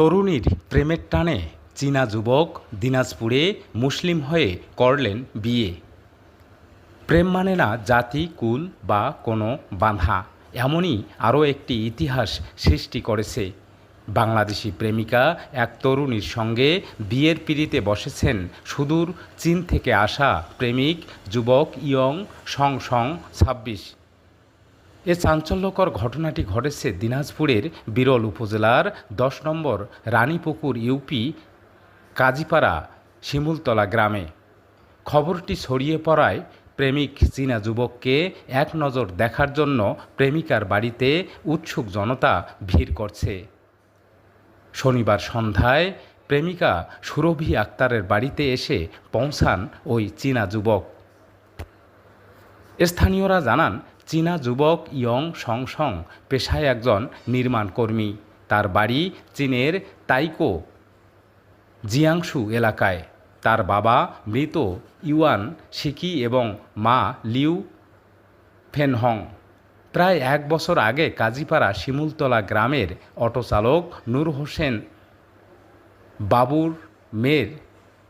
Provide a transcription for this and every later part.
তরুণীর প্রেমের টানে চীনা যুবক দিনাজপুরে মুসলিম হয়ে করলেন বিয়ে। প্রেম মানে না জাতি, কুল বা কোনো বাঁধা। এমনই আরও একটি ইতিহাস সৃষ্টি করেছে। বাংলাদেশি প্রেমিকা এক তরুণীর সঙ্গে বিয়ের পিড়িতে বসেছেন সুদূর চীন থেকে আসা প্রেমিক যুবক ইয়ং, সং সং ছাব্বিশ। এ চাঞ্চল্যকর ঘটনাটি ঘটেছে দিনাজপুরের বিরল উপজেলার দশ নম্বর রানীপুকুর ইউপি, কাজীপাড়া, শিমুলতলা গ্রামে। খবরটি ছড়িয়ে পড়ায় প্রেমিক চীনা যুবককে এক নজর দেখার জন্য প্রেমিকার বাড়িতে উৎসুক জনতা ভিড় করছে। শনিবার সন্ধ্যায় প্রেমিকা সুরভি আক্তারের বাড়িতে এসে পৌঁছান ওই চীনা যুবক। স্থানীয়রা জানান চীনা যুবক ইয়ং সং সং পেশায় একজন নির্মাণ কর্মী। তার বাড়ি চীনের তাইকো জিয়াংশু এলাকায়। তার বাবা মৃত ইউয়ান শিকি এবং মা লিউ ফেনহং। প্রায় এক বছর আগে কাজীপাড়া শিমুলতলা গ্রামের অটোচালক নূর হোসেন বাবুর মেয়ের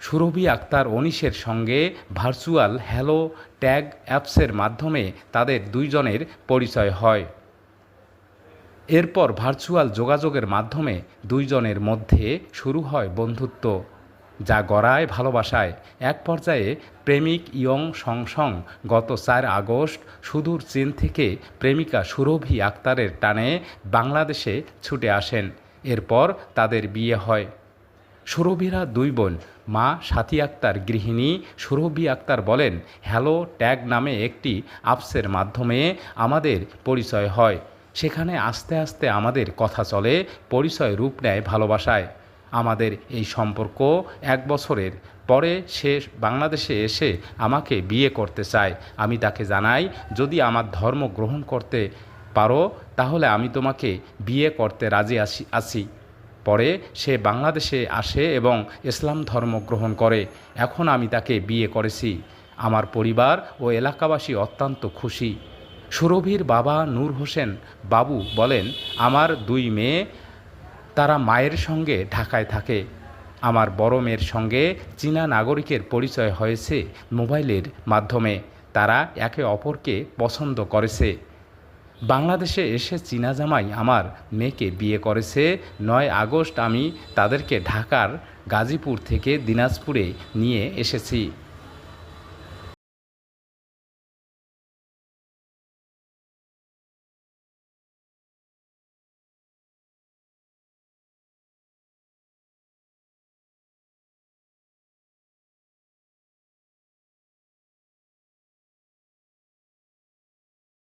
সুরভি আক্তার অনিশের সঙ্গে ভার্চুয়াল হ্যালো ট্যাগ অ্যাপসের মাধ্যমে তাদের দুইজনের পরিচয় হয়। এরপর ভার্চুয়াল যোগাযোগের মাধ্যমে দুইজনের মধ্যে শুরু হয় বন্ধুত্ব, যা গড়ায় ভালোবাসায়। এক পর্যায়ে প্রেমিক ইয়ং সং সং গত চার আগস্ট সুদূর চীন থেকে প্রেমিকা সুরভি আক্তারের টানে বাংলাদেশে ছুটে আসেন। এরপর তাদের বিয়ে হয়। সুরভিরা দুই বোন, মা সাথী আক্তার গৃহিণী সুরভি আক্তার বলেন, হ্যালো ট্যাগ নামে একটি অ্যাপসের মাধ্যমে আমাদের পরিচয় হয়। সেখানে আস্তে আস্তে আমাদের কথা চলে, পরিচয় রূপ নেয় ভালোবাসায়। আমাদের এই সম্পর্ক এক বছরের। পরে সে বাংলাদেশে এসে আমাকে বিয়ে করতে চায়। আমি তাকে জানাই, যদি আমার ধর্ম গ্রহণ করতে পারো, তাহলে আমি তোমাকে বিয়ে করতে রাজি আসি আছি পরে সে বাংলাদেশে আসে এবং ইসলাম ধর্ম গ্রহণ করে। এখন আমি তাকে বিয়ে করেছি। আমার পরিবার ও এলাকাবাসী অত্যন্ত খুশি। সুরভির বাবা নূর হোসেন বাবু বলেন, আমার দুই মেয়ে, তারা মায়ের সঙ্গে ঢাকায় থাকে। আমার বড় মেয়ের সঙ্গে চীনা নাগরিকের পরিচয় হয়েছে মোবাইলের মাধ্যমে। তারা একে অপরকে পছন্দ করেছে। বাংলাদেশে এসে চীনা জামাই আমার মেয়েকে বিয়ে করেছে। নয় আগস্ট আমি তাদেরকে ঢাকার গাজীপুর থেকে দিনাজপুরে নিয়ে এসেছি।